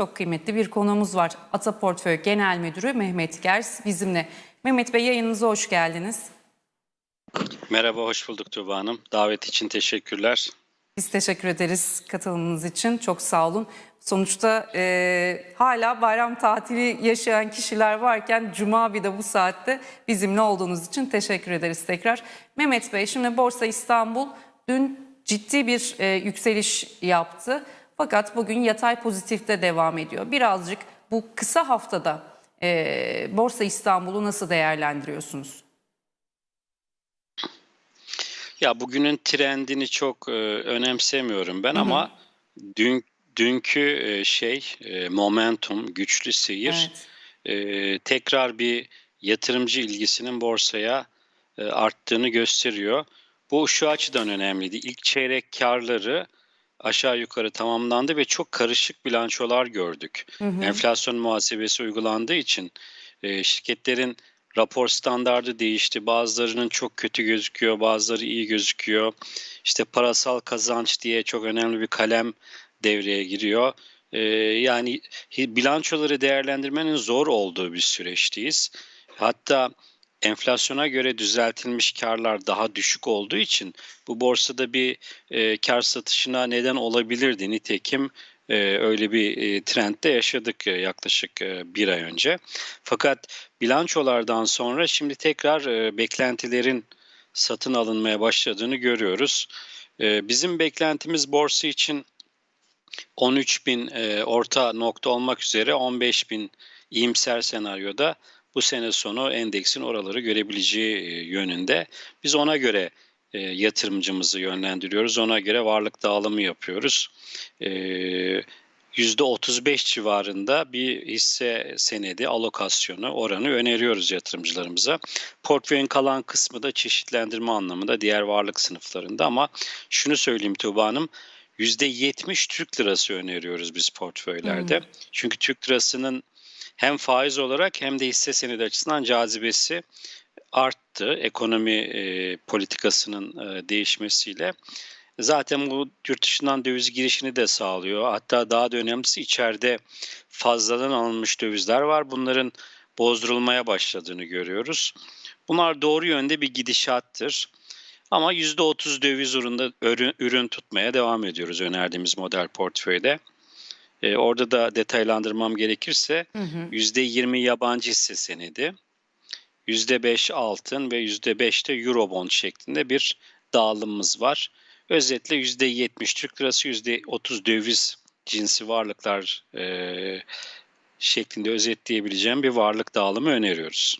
çok kıymetli bir konuğumuz var. Ata Portföy Genel Müdürü Mehmet Gers bizimle. Mehmet Bey yayınınıza hoş geldiniz. Merhaba, hoş bulduk Tuğba Hanım. Davet için teşekkürler. Biz teşekkür ederiz katılımınız için. Çok sağ olun. Sonuçta e, hala bayram tatili yaşayan kişiler varken Cuma bir de bu saatte bizimle olduğunuz için teşekkür ederiz tekrar. Mehmet Bey şimdi Borsa İstanbul dün ciddi bir e, yükseliş yaptı. Fakat bugün yatay pozitifte devam ediyor. Birazcık bu kısa haftada e, Borsa İstanbul'u nasıl değerlendiriyorsunuz? Ya bugünün trendini çok e, önemsemiyorum ben ama dün dünkü e, şey e, momentum, güçlü seyir Evet. e, tekrar bir yatırımcı ilgisinin borsaya e, arttığını gösteriyor. Bu şu açıdan önemliydi. İlk çeyrek karları aşağı yukarı tamamlandı ve çok karışık bilançolar gördük. Enflasyon muhasebesi uygulandığı için e, şirketlerin rapor standardı değişti. Bazılarının çok kötü gözüküyor, bazıları iyi gözüküyor. İşte parasal kazanç diye çok önemli bir kalem devreye giriyor. E, yani bilançoları değerlendirmenin zor olduğu bir süreçteyiz. Hatta enflasyona göre düzeltilmiş karlar daha düşük olduğu için bu borsada bir e, kar satışına neden olabilirdi. Nitekim e, öyle bir e, trendde yaşadık e, yaklaşık e, bir ay önce. Fakat bilançolardan sonra şimdi tekrar e, beklentilerin satın alınmaya başladığını görüyoruz. E, bizim beklentimiz borsa için 13 bin e, orta nokta olmak üzere 15 bin iyimser senaryoda bu sene sonu endeksin oraları görebileceği e, yönünde. Biz ona göre e, yatırımcımızı yönlendiriyoruz. Ona göre varlık dağılımı yapıyoruz. E, %35 civarında bir hisse senedi alokasyonu oranı öneriyoruz yatırımcılarımıza. Portföyün kalan kısmı da çeşitlendirme anlamında diğer varlık sınıflarında ama şunu söyleyeyim Tuğba Hanım %70 Türk lirası öneriyoruz biz portföylerde. Çünkü Türk lirasının hem faiz olarak hem de hisse senedi açısından cazibesi arttı ekonomi e, politikasının e, değişmesiyle. Zaten bu yurt dışından döviz girişini de sağlıyor. Hatta daha da önemlisi içeride fazladan alınmış dövizler var. Bunların bozdurulmaya başladığını görüyoruz. Bunlar doğru yönde bir gidişattır. Ama %30 döviz üründe ürün, ürün tutmaya devam ediyoruz önerdiğimiz model portföyde. Ee, orada da detaylandırmam gerekirse %20 yabancı hisse senedi, %5 altın ve %5 de Eurobond şeklinde bir dağılımımız var. Özetle %70 Türk lirası, %30 döviz cinsi varlıklar e, şeklinde özetleyebileceğim bir varlık dağılımı öneriyoruz.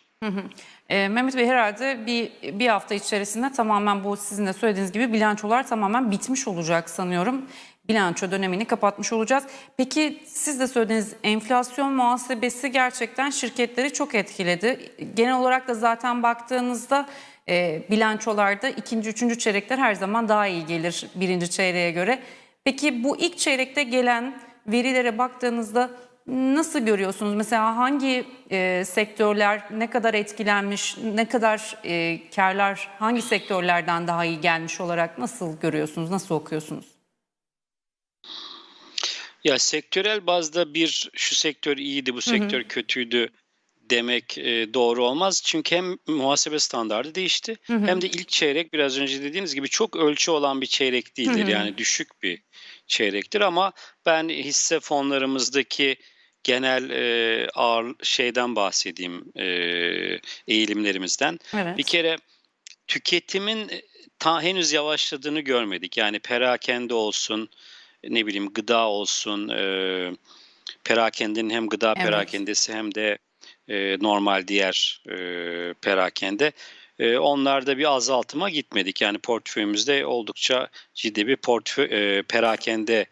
E, Mehmet Bey herhalde bir, bir hafta içerisinde tamamen bu sizin de söylediğiniz gibi bilançolar tamamen bitmiş olacak sanıyorum. Bilanço dönemini kapatmış olacağız. Peki siz de söylediğiniz enflasyon muhasebesi gerçekten şirketleri çok etkiledi. Genel olarak da zaten baktığınızda e, bilançolarda ikinci, üçüncü çeyrekler her zaman daha iyi gelir birinci çeyreğe göre. Peki bu ilk çeyrekte gelen verilere baktığınızda Nasıl görüyorsunuz? Mesela hangi e, sektörler ne kadar etkilenmiş, ne kadar e, karlar hangi sektörlerden daha iyi gelmiş olarak nasıl görüyorsunuz, nasıl okuyorsunuz? Ya sektörel bazda bir şu sektör iyiydi, bu sektör kötüydü demek e, doğru olmaz. Çünkü hem muhasebe standardı değişti hem de ilk çeyrek biraz önce dediğiniz gibi çok ölçü olan bir çeyrek değildir. Yani düşük bir çeyrektir ama ben hisse fonlarımızdaki genel e, ağır şeyden bahsedeyim e, eğilimlerimizden. Evet. Bir kere tüketimin e, ta henüz yavaşladığını görmedik. Yani perakende olsun, ne bileyim gıda olsun, e, perakendenin hem gıda Evet. perakendesi hem de e, normal diğer e, perakende. E, onlarda bir azaltıma gitmedik. Yani portföyümüzde oldukça ciddi bir portföy, e, perakende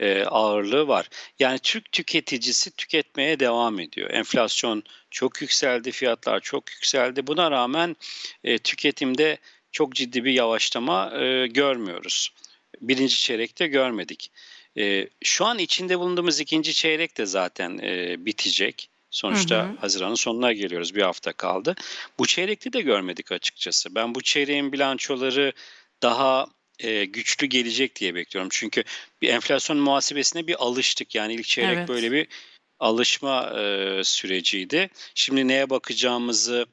e, ağırlığı var. Yani Türk tüketicisi tüketmeye devam ediyor. Enflasyon çok yükseldi, fiyatlar çok yükseldi. Buna rağmen e, tüketimde çok ciddi bir yavaşlama e, görmüyoruz. Birinci çeyrekte görmedik. E, şu an içinde bulunduğumuz ikinci çeyrek de zaten e, bitecek. Sonuçta Hı hı. Haziran'ın sonuna geliyoruz. Bir hafta kaldı. Bu çeyrekte de görmedik açıkçası. Ben bu çeyreğin bilançoları daha e, güçlü gelecek diye bekliyorum. Çünkü bir enflasyon muhasebesine bir alıştık. Yani ilk çeyrek Evet. böyle bir alışma e, süreciydi. Şimdi neye bakacağımızı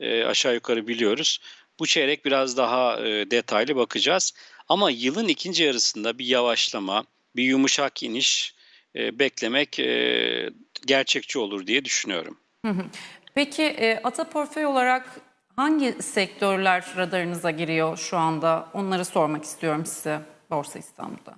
e, aşağı yukarı biliyoruz. Bu çeyrek biraz daha e, detaylı bakacağız. Ama yılın ikinci yarısında bir yavaşlama, bir yumuşak iniş e, beklemek e, gerçekçi olur diye düşünüyorum. Peki e, ata portföy olarak hangi sektörler radarınıza giriyor şu anda? Onları sormak istiyorum size Borsa İstanbul'da.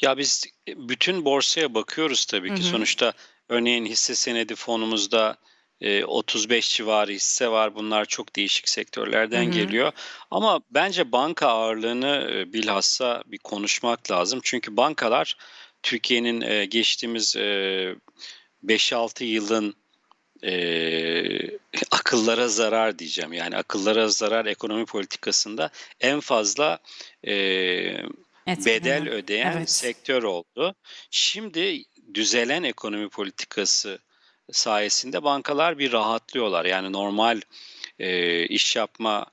Ya biz bütün borsaya bakıyoruz tabii ki. Sonuçta örneğin hisse senedi fonumuzda e, 35 civarı hisse var. Bunlar çok değişik sektörlerden geliyor. Ama bence banka ağırlığını e, bilhassa bir konuşmak lazım. Çünkü bankalar Türkiye'nin e, geçtiğimiz e, 5-6 yılın e, akıllara zarar diyeceğim. Yani akıllara zarar ekonomi politikasında en fazla e, bedel ödeyen Evet. sektör oldu. Şimdi düzelen ekonomi politikası sayesinde bankalar bir rahatlıyorlar. Yani normal e, iş yapma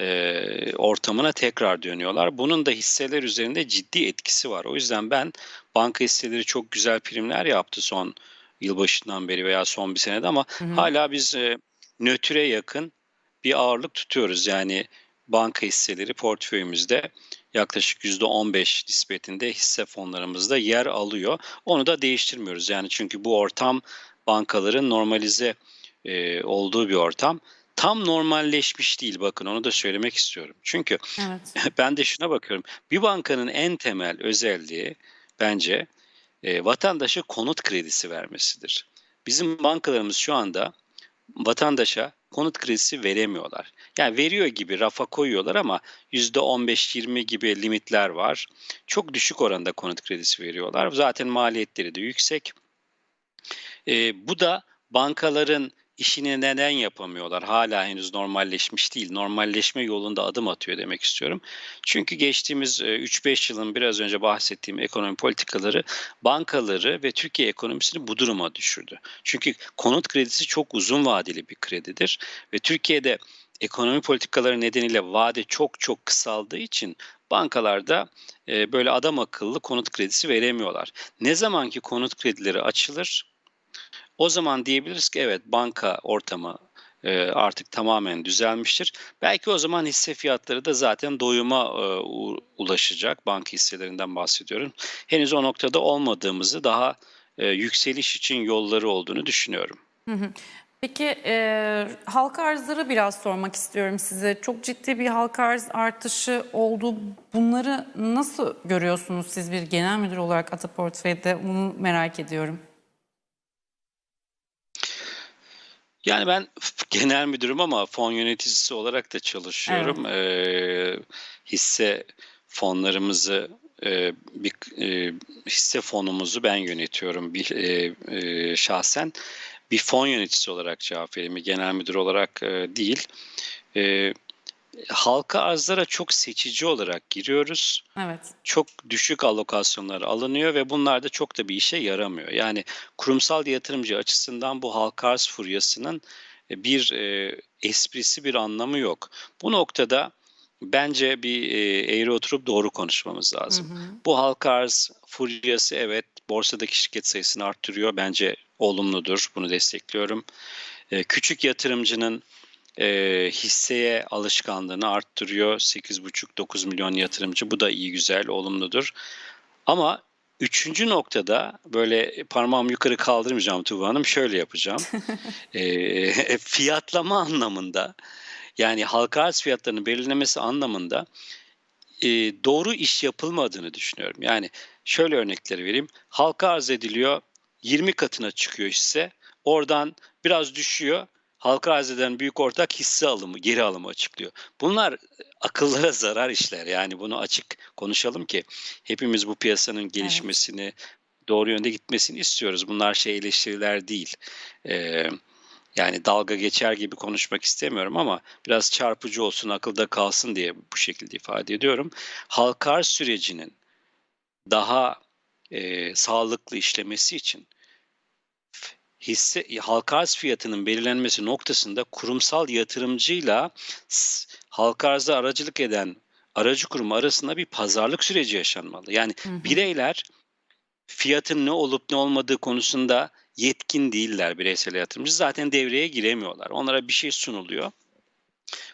e, ortamına tekrar dönüyorlar. Bunun da hisseler üzerinde ciddi etkisi var. O yüzden ben banka hisseleri çok güzel primler yaptı son yılbaşından beri veya son bir senede ama hala biz e, nötre yakın bir ağırlık tutuyoruz. Yani banka hisseleri portföyümüzde yaklaşık %15 nispetinde hisse fonlarımızda yer alıyor. Onu da değiştirmiyoruz. Yani çünkü bu ortam bankaların normalize e, olduğu bir ortam. Tam normalleşmiş değil bakın onu da söylemek istiyorum. Çünkü Evet. ben de şuna bakıyorum. Bir bankanın en temel özelliği bence e, vatandaşa konut kredisi vermesidir. Bizim bankalarımız şu anda vatandaşa konut kredisi veremiyorlar. Yani veriyor gibi rafa koyuyorlar ama %15-20 gibi limitler var. Çok düşük oranda konut kredisi veriyorlar. Zaten maliyetleri de yüksek. E, bu da bankaların işini neden yapamıyorlar? Hala henüz normalleşmiş değil. Normalleşme yolunda adım atıyor demek istiyorum. Çünkü geçtiğimiz e, 3-5 yılın biraz önce bahsettiğim ekonomi politikaları bankaları ve Türkiye ekonomisini bu duruma düşürdü. Çünkü konut kredisi çok uzun vadeli bir kredidir ve Türkiye'de ekonomi politikaları nedeniyle vade çok çok kısaldığı için bankalarda e, böyle adam akıllı konut kredisi veremiyorlar. Ne zaman ki konut kredileri açılır o zaman diyebiliriz ki evet banka ortamı e, artık tamamen düzelmiştir. Belki o zaman hisse fiyatları da zaten doyuma e, ulaşacak. Banka hisselerinden bahsediyorum. Henüz o noktada olmadığımızı daha e, yükseliş için yolları olduğunu düşünüyorum. Peki e, halka arzları biraz sormak istiyorum size. Çok ciddi bir halka arz artışı oldu. Bunları nasıl görüyorsunuz siz bir genel müdür olarak Ata Portföy'de? Bunu merak ediyorum. Yani ben genel müdürüm ama fon yöneticisi olarak da çalışıyorum. Ee, hisse fonlarımızı e, bir e, hisse fonumuzu ben yönetiyorum bir e, e, şahsen. Bir fon yöneticisi olarak cevap vereyim. Bir genel müdür olarak e, değil. E, halka arzlara çok seçici olarak giriyoruz Evet. çok düşük alokasyonlar alınıyor ve bunlar da çok da bir işe yaramıyor. Yani kurumsal yatırımcı açısından bu halka arz furyasının e, bir e, esprisi bir anlamı yok. Bu noktada bence bir e, eğri oturup doğru konuşmamız lazım. Bu halka arz furyası evet borsadaki şirket sayısını arttırıyor. Bence olumludur. Bunu destekliyorum. E, küçük yatırımcının e, hisseye alışkanlığını arttırıyor. 8,5-9 milyon yatırımcı. Bu da iyi, güzel, olumludur. Ama üçüncü noktada böyle parmağımı yukarı kaldırmayacağım Tuğba Hanım. Şöyle yapacağım. e, fiyatlama anlamında yani halka arz fiyatlarının belirlemesi anlamında e, doğru iş yapılmadığını düşünüyorum. Yani şöyle örnekleri vereyim. Halka arz ediliyor 20 katına çıkıyor hisse. Oradan biraz düşüyor. Halka arz eden büyük ortak hisse alımı, geri alımı açıklıyor. Bunlar akıllara zarar işler. Yani bunu açık konuşalım ki hepimiz bu piyasanın gelişmesini, doğru yönde gitmesini istiyoruz. Bunlar şey eleştiriler değil. Ee, yani dalga geçer gibi konuşmak istemiyorum ama biraz çarpıcı olsun, akılda kalsın diye bu şekilde ifade ediyorum. Halka arz sürecinin daha e, sağlıklı işlemesi için hisse halka arz fiyatının belirlenmesi noktasında kurumsal yatırımcıyla halka arzda aracılık eden aracı kurum arasında bir pazarlık süreci yaşanmalı. Yani bireyler fiyatın ne olup ne olmadığı konusunda yetkin değiller bireysel yatırımcı. Zaten devreye giremiyorlar. Onlara bir şey sunuluyor.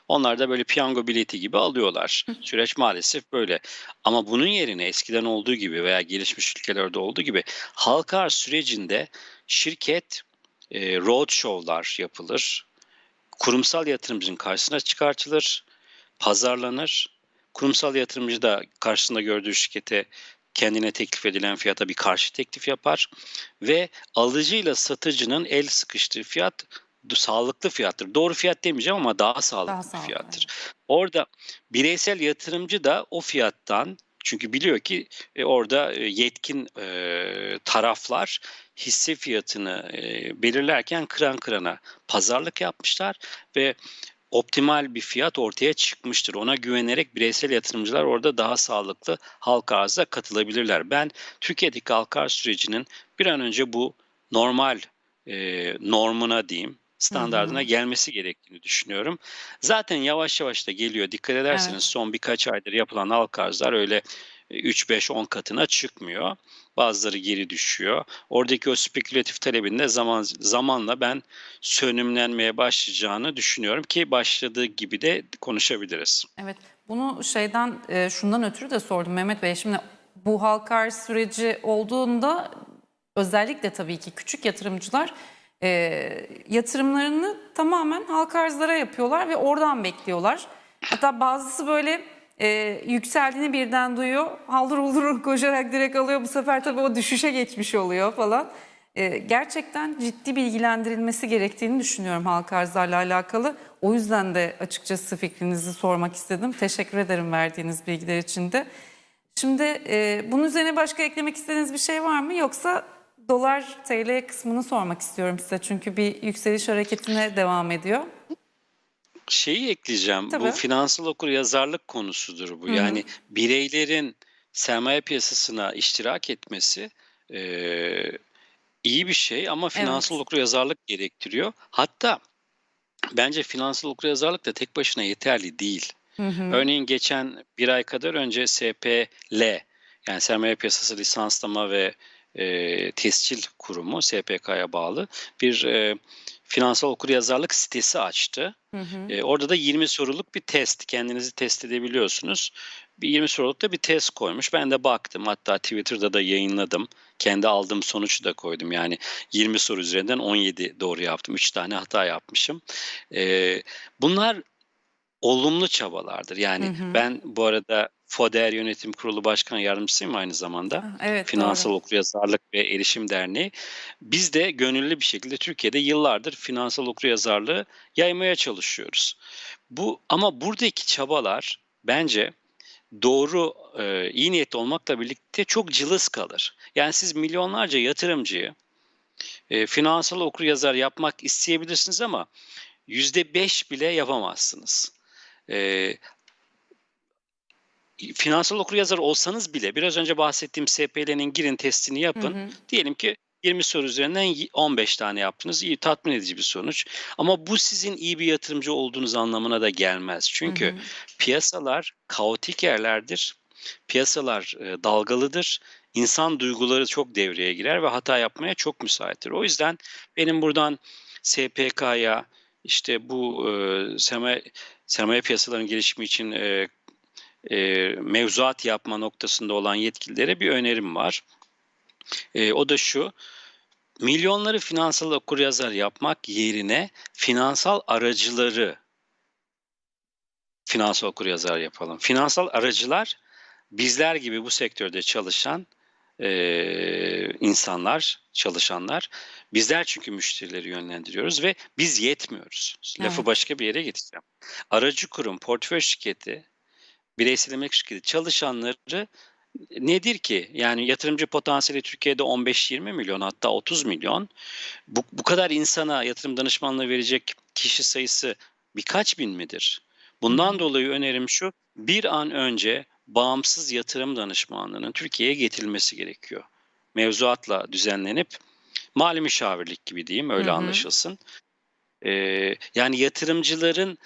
Onlar da böyle piyango bileti gibi alıyorlar. Süreç maalesef böyle. Ama bunun yerine eskiden olduğu gibi veya gelişmiş ülkelerde olduğu gibi halka arz sürecinde şirket e, road show'lar yapılır. Kurumsal yatırımcının karşısına çıkartılır, pazarlanır. Kurumsal yatırımcı da karşısında gördüğü şirkete kendine teklif edilen fiyata bir karşı teklif yapar ve alıcıyla satıcının el sıkıştığı fiyat sağlıklı fiyattır. Doğru fiyat demeyeceğim ama daha sağlıklı Daha sağlıklı, fiyattır. Orada bireysel yatırımcı da o fiyattan çünkü biliyor ki e, orada e, yetkin e, taraflar hisse fiyatını e, belirlerken kıran kırana pazarlık yapmışlar ve optimal bir fiyat ortaya çıkmıştır. Ona güvenerek bireysel yatırımcılar orada daha sağlıklı halka arza katılabilirler. Ben Türkiye'deki halka arz sürecinin bir an önce bu normal e, normuna diyeyim standardına gelmesi gerektiğini düşünüyorum. Zaten yavaş yavaş da geliyor. Dikkat ederseniz Evet. son birkaç aydır yapılan halka arzlar öyle 3-5-10 katına çıkmıyor. Bazıları geri düşüyor. Oradaki o spekülatif talebin de zaman zamanla ben sönümlenmeye başlayacağını düşünüyorum ki başladığı gibi de konuşabiliriz. Evet, bunu şeyden e, şundan ötürü de sordum Mehmet Bey. Şimdi bu halka arz süreci olduğunda özellikle tabii ki küçük yatırımcılar e, yatırımlarını tamamen halka arzlara yapıyorlar ve oradan bekliyorlar. Hatta bazısı böyle e, yükseldiğini birden duyuyor, haldır huldur koşarak direkt alıyor. Bu sefer tabii o düşüşe geçmiş oluyor falan. E, gerçekten ciddi bilgilendirilmesi gerektiğini düşünüyorum halka arzlarla alakalı. O yüzden de açıkçası fikrinizi sormak istedim. Teşekkür ederim verdiğiniz bilgiler için de. Şimdi e, bunun üzerine başka eklemek istediğiniz bir şey var mı? Yoksa dolar TL kısmını sormak istiyorum size. Çünkü bir yükseliş hareketine devam ediyor. Şeyi ekleyeceğim. Tabii. Bu finansal okur yazarlık konusudur bu. Yani bireylerin sermaye piyasasına iştirak etmesi e, iyi bir şey ama finansal Evet. okur yazarlık gerektiriyor. Hatta bence finansal okur yazarlık da tek başına yeterli değil. Örneğin geçen bir ay kadar önce SPL yani Sermaye Piyasası Lisanslama ve e, Tescil Kurumu SPK'ya bağlı bir e, finansal okuryazarlık sitesi açtı. E, orada da 20 soruluk bir test. Kendinizi test edebiliyorsunuz. Bir 20 soruluk da bir test koymuş. Ben de baktım. Hatta Twitter'da da yayınladım. Kendi aldığım sonucu da koydum. Yani 20 soru üzerinden 17 doğru yaptım. 3 tane hata yapmışım. E, bunlar olumlu çabalardır. Yani ben bu arada FODER Yönetim Kurulu Başkan Yardımcısıyım aynı zamanda. Evet, Finansal doğru. Okuryazarlık ve Erişim Derneği. Biz de gönüllü bir şekilde Türkiye'de yıllardır finansal okuryazarlığı yaymaya çalışıyoruz. Bu ama buradaki çabalar bence doğru e, iyi niyetli olmakla birlikte çok cılız kalır. Yani siz milyonlarca yatırımcıyı e, finansal okuryazar yapmak isteyebilirsiniz ama yüzde beş bile yapamazsınız. E, finansal okuryazar olsanız bile biraz önce bahsettiğim SPL'nin girin testini yapın. Diyelim ki 20 soru üzerinden y- 15 tane yaptınız. İyi tatmin edici bir sonuç. Ama bu sizin iyi bir yatırımcı olduğunuz anlamına da gelmez. Çünkü piyasalar kaotik yerlerdir. Piyasalar e, dalgalıdır. İnsan duyguları çok devreye girer ve hata yapmaya çok müsaittir. O yüzden benim buradan SPK'ya işte bu e, sermaye, sermaye piyasalarının gelişimi için e, e, mevzuat yapma noktasında olan yetkililere bir önerim var. E, o da şu, milyonları finansal okuryazar yapmak yerine finansal aracıları finansal okuryazar yapalım. Finansal aracılar bizler gibi bu sektörde çalışan e, insanlar, çalışanlar. Bizler çünkü müşterileri yönlendiriyoruz ve biz yetmiyoruz. Lafı Evet. başka bir yere getireceğim. Aracı kurum, portföy şirketi, bireysel emlak şirketi çalışanları nedir ki? Yani yatırımcı potansiyeli Türkiye'de 15-20 milyon hatta 30 milyon. Bu, bu kadar insana yatırım danışmanlığı verecek kişi sayısı birkaç bin midir? Bundan dolayı önerim şu, bir an önce bağımsız yatırım danışmanlığının Türkiye'ye getirilmesi gerekiyor. Mevzuatla düzenlenip mali müşavirlik gibi diyeyim öyle Hı hı. anlaşılsın. Ee, yani yatırımcıların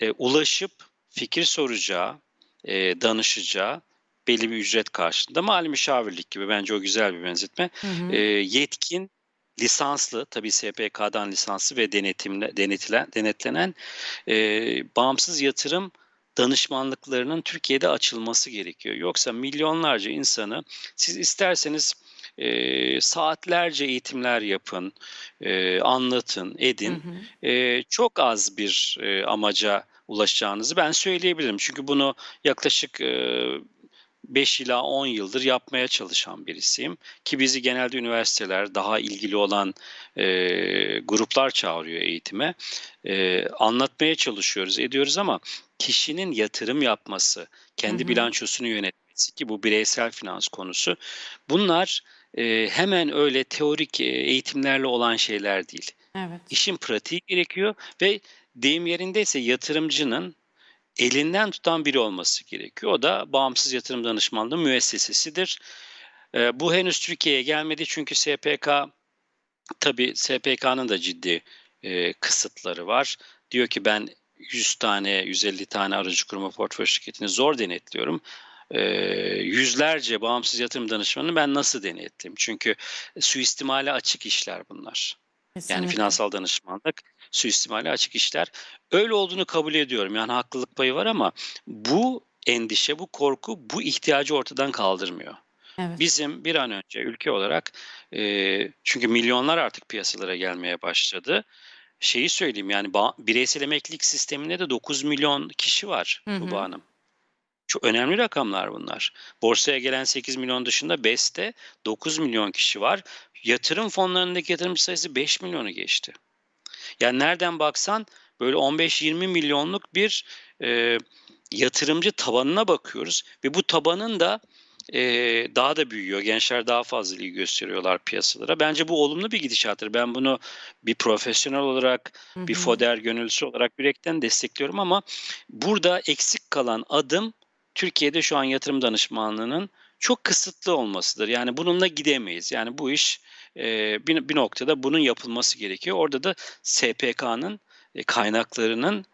e, ulaşıp fikir soracağı, e, danışacağı belli bir ücret karşılığında mali müşavirlik gibi bence o güzel bir benzetme. Hı hı. E, yetkin, lisanslı tabii SPK'dan lisanslı ve denetimle denetilen denetlenen e, bağımsız yatırım danışmanlıklarının Türkiye'de açılması gerekiyor. Yoksa milyonlarca insanı siz isterseniz e, saatlerce eğitimler yapın, e, anlatın, edin. Hı hı. E, çok az bir e, amaca ulaşacağınızı ben söyleyebilirim. Çünkü bunu yaklaşık e, 5 ila 10 yıldır yapmaya çalışan birisiyim. Ki bizi genelde üniversiteler, daha ilgili olan e, gruplar çağırıyor eğitime. E, anlatmaya çalışıyoruz, ediyoruz ama kişinin yatırım yapması, kendi Hı hı. bilançosunu yönetmesi ki bu bireysel finans konusu. Bunlar e, hemen öyle teorik eğitimlerle olan şeyler değil. Evet. İşin pratiği gerekiyor ve deyim yerindeyse yatırımcının elinden tutan biri olması gerekiyor. O da bağımsız yatırım danışmanlığı müessesesidir. E, bu henüz Türkiye'ye gelmedi çünkü SPK tabii SPK'nın da ciddi e, kısıtları var. Diyor ki ben 100 tane, 150 tane aracı kurma portföy şirketini zor denetliyorum. E, yüzlerce bağımsız yatırım danışmanını ben nasıl denetleyeyim? Çünkü suistimale açık işler bunlar. Yani Kesinlikle. finansal danışmanlık suistimale açık işler. Öyle olduğunu kabul ediyorum. Yani haklılık payı var ama bu endişe, bu korku bu ihtiyacı ortadan kaldırmıyor. Evet. Bizim bir an önce ülke olarak e, çünkü milyonlar artık piyasalara gelmeye başladı. Şeyi söyleyeyim yani bireysel emeklilik sisteminde de 9 milyon kişi var. Tuba Hanım. Çok önemli rakamlar bunlar. Borsaya gelen 8 milyon dışında BES'te 9 milyon kişi var. Yatırım fonlarındaki yatırımcı sayısı 5 milyonu geçti. Yani nereden baksan böyle 15-20 milyonluk bir e, yatırımcı tabanına bakıyoruz ve bu tabanın da e, daha da büyüyor. Gençler daha fazla ilgi gösteriyorlar piyasalara. Bence bu olumlu bir gidişattır. Ben bunu bir profesyonel olarak, bir. FODER gönüllüsü olarak yürekten destekliyorum ama burada eksik kalan adım Türkiye'de şu an yatırım danışmanlığının çok kısıtlı olmasıdır. Yani bununla gidemeyiz. Yani bu iş e, bir, bir noktada bunun yapılması gerekiyor. Orada da SPK'nın e, kaynaklarının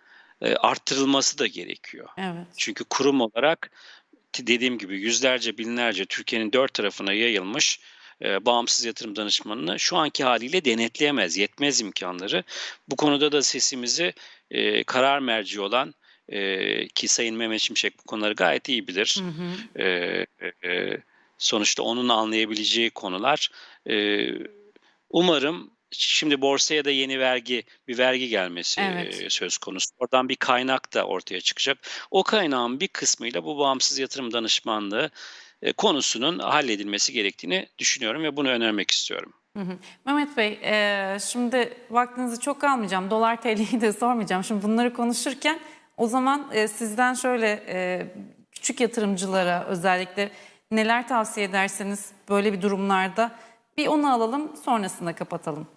e, arttırılması da gerekiyor. Evet. Çünkü kurum olarak dediğim gibi yüzlerce binlerce Türkiye'nin dört tarafına yayılmış e, bağımsız yatırım danışmanını şu anki haliyle denetleyemez, yetmez imkanları. Bu konuda da sesimizi e, karar merci olan e, ki Sayın Mehmet Şimşek bu konuları gayet iyi bilir. Hı hı. E, e, sonuçta onun anlayabileceği konular. E, umarım şimdi borsaya da yeni vergi bir vergi gelmesi Evet. e, söz konusu. Oradan bir kaynak da ortaya çıkacak. O kaynağın bir kısmıyla bu bağımsız yatırım danışmanlığı e, konusunun halledilmesi gerektiğini düşünüyorum ve bunu önermek istiyorum. Hı hı. Mehmet Bey, e, şimdi vaktinizi çok almayacağım. Dolar TL'yi de sormayacağım. Şimdi bunları konuşurken o zaman e, sizden şöyle e, küçük yatırımcılara özellikle neler tavsiye ederseniz böyle bir durumlarda bir onu alalım sonrasında kapatalım.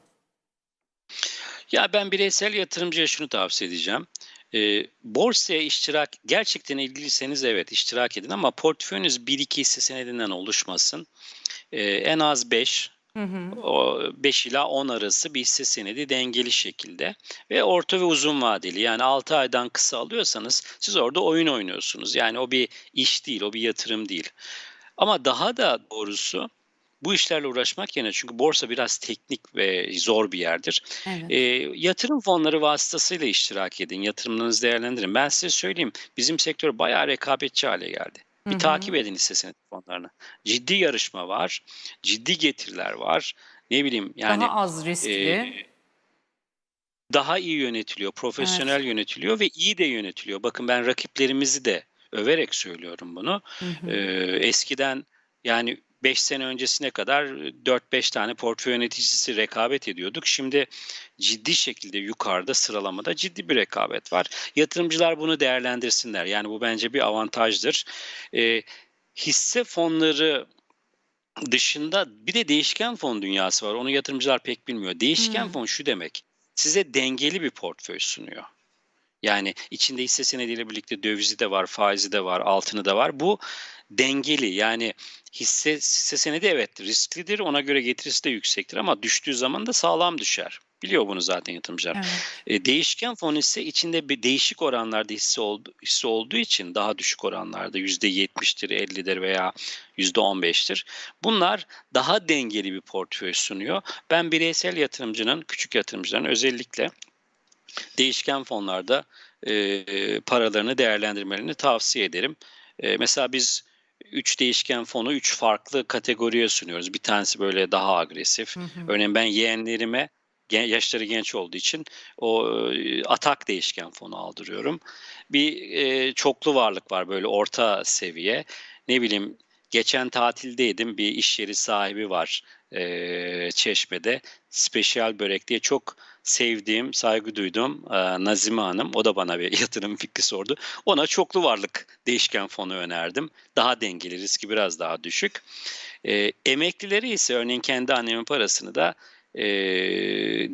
Ya ben bireysel yatırımcıya şunu tavsiye edeceğim. E, borsaya iştirak gerçekten ilgiliyseniz evet iştirak edin ama portföyünüz 1-2 hisse senedinden oluşmasın. E, en az 5 Hı hı. o 5 ila 10 arası bir hisse senedi dengeli şekilde ve orta ve uzun vadeli yani 6 aydan kısa alıyorsanız siz orada oyun oynuyorsunuz. Yani o bir iş değil, o bir yatırım değil. Ama daha da doğrusu bu işlerle uğraşmak yerine çünkü borsa biraz teknik ve zor bir yerdir. Evet. E, yatırım fonları vasıtasıyla iştirak edin, yatırımlarınızı değerlendirin. Ben size söyleyeyim bizim sektör bayağı rekabetçi hale geldi. Bir Hı hı. takip edin hisse senedi fonlarını. Ciddi yarışma var, ciddi getiriler var. Ne bileyim yani Daha az riskli. e, daha iyi yönetiliyor, profesyonel yönetiliyor ve iyi de yönetiliyor. Bakın ben rakiplerimizi de överek söylüyorum bunu. Hı hı. Ee, eskiden yani 5 sene öncesine kadar 4-5 tane portföy yöneticisi rekabet ediyorduk. Şimdi ciddi şekilde yukarıda sıralamada ciddi bir rekabet var. Yatırımcılar bunu değerlendirsinler. Yani bu bence bir avantajdır. Ee, hisse fonları dışında bir de değişken fon dünyası var. Onu yatırımcılar pek bilmiyor. Değişken Hmm. fon şu demek. Size dengeli bir portföy sunuyor. Yani içinde hisse senediyle birlikte dövizi de var, faizi de var, altını da var. Bu dengeli yani hisse, hisse senedi evet risklidir ona göre getirisi de yüksektir ama düştüğü zaman da sağlam düşer. Biliyor bunu zaten yatırımcılar. Evet. E, değişken fon ise içinde bir değişik oranlarda hisse, oldu, hisse olduğu için daha düşük oranlarda %70'tir, 50'dir veya %15'tir. Bunlar daha dengeli bir portföy sunuyor. Ben bireysel yatırımcının, küçük yatırımcıların özellikle değişken fonlarda e, paralarını değerlendirmelerini tavsiye ederim. E, mesela biz 3 değişken fonu 3 farklı kategoriye sunuyoruz. Bir tanesi böyle daha agresif. Örneğin ben yeğenlerime yaşları genç olduğu için o e, atak değişken fonu aldırıyorum. Bir e, çoklu varlık var böyle orta seviye. Ne bileyim geçen tatildeydim bir iş yeri sahibi var e, Çeşme'de. Spesyal Börek diye çok sevdiğim, saygı duyduğum e, Nazime Hanım. O da bana bir yatırım fikri sordu. Ona çoklu varlık değişken fonu önerdim. Daha dengeli, riski biraz daha düşük. E, emeklileri ise örneğin kendi annemin parasını da e,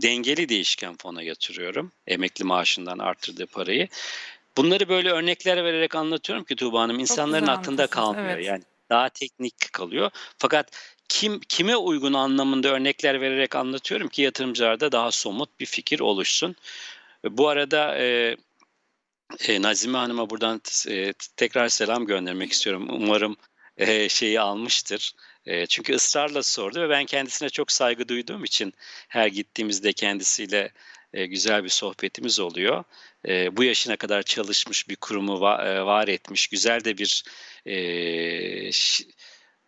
dengeli değişken fona yatırıyorum. Emekli maaşından arttırdığı parayı. Bunları böyle örnekler vererek anlatıyorum ki Tuğba Hanım insanların aklında kalmıyor. evet. Yani daha teknik kalıyor. Fakat kim kime uygun anlamında örnekler vererek anlatıyorum ki yatırımcılarda daha somut bir fikir oluşsun. Bu arada e, e, Nazime Hanım'a buradan e, tekrar selam göndermek istiyorum. Umarım e, şeyi almıştır. E, çünkü ısrarla sordu ve ben kendisine çok saygı duyduğum için her gittiğimizde kendisiyle e, güzel bir sohbetimiz oluyor. E, bu yaşına kadar çalışmış bir kurumu e, var etmiş, güzel de bir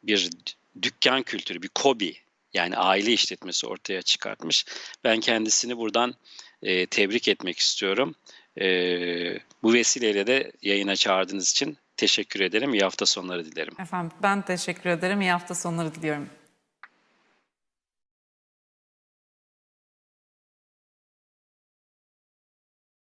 bir dükkan kültürü, bir kobi yani aile işletmesi ortaya çıkartmış. Ben kendisini buradan tebrik etmek istiyorum. Bu vesileyle de yayına çağırdığınız için teşekkür ederim. İyi hafta sonları dilerim. Efendim ben teşekkür ederim. İyi hafta sonları diliyorum.